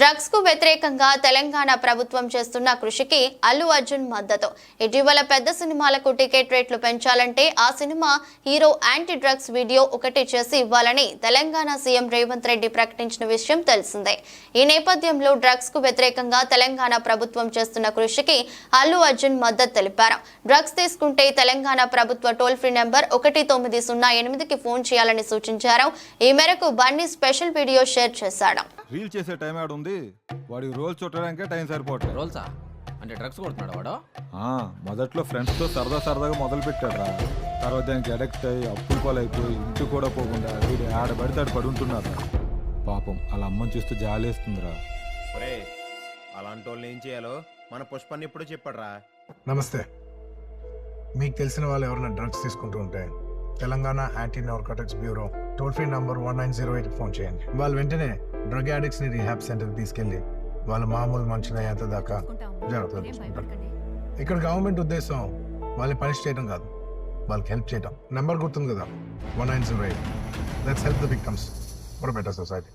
డ్రగ్స్కు వ్యతిరేకంగా తెలంగాణ ప్రభుత్వం చేస్తున్న కృషికి అల్లు అర్జున్ మద్దతు. ఇటీవల పెద్ద సినిమాలకు టికెట్ రేట్లు పెంచాలంటే ఆ cinema hero anti drugs video ఒకటి చేసి ఇవ్వాలని తెలంగాణ సీఎం రేవంత్ రెడ్డి ప్రకటించిన విషయం తెలిసిందే. ఈ నేపథ్యంలో డ్రగ్స్కు వ్యతిరేకంగా తెలంగాణ ప్రభుత్వం చేస్తున్న కృషికి అల్లు అర్జున్ మద్దతు తెలిపారు. డ్రగ్స్ తీసుకుంటే తెలంగాణ ప్రభుత్వ టోల్ ఫ్రీ నెంబర్ ఒకటి తొమ్మిది సున్నా ఎనిమిదికి ఫోన్ చేయాలని సూచించారు. ఈ మేరకు బన్నీ స్పెషల్ వీడియో షేర్ చేశాడు. ఉంది వాడి రోల్ చుట్టడానికే టైం సరిపోవట్లేదు. రోల్సా? అంటే డ్రగ్స్ కొడుతున్నాడు వాడు? ఆ, మొదట్లో ఫ్రెండ్స్తో సరదా సరదాగా మొదలు పెట్టాడు రా తర్వాత దానికి అడక్ట్ అయ్యి అప్పులు పాలైపోయి ఇంటికి కూడా పోకుండా వీడు ఆడ పడితే ఆడ పడి ఉంటున్నారు పాపం వాళ్ళ అమ్మని చూస్తే జాలేస్తుందిరా. ఒరే అలాంటి వాళ్ళని ఏం చేయాలో మన పుష్పని ఇప్పుడు చెప్పాడురా. నమస్తే. మీకు తెలిసిన వాళ్ళు ఎవరైనా డ్రగ్స్ తీసుకుంటూ ఉంటే Telangana anti narcotics bureau toll free number one nine zero eight phone చేయండి. వాళ్ళు వెంటనే డ్రగ్ని రీహాబ్ సెంటర్కి తీసుకెళ్ళి వాళ్ళ మామూలు మనుషులు అయ్యేంత దాకా జాగ్రత్తలు ఇక్కడ గవర్నమెంట్ ఉద్దేశం వాళ్ళని పనిష్ చేయడం కాదు. వాళ్ళకి హెల్ప్ చేయడం నెంబర్ గుర్తుంది కదా? One nine zero eight. Let's help the victims. For better society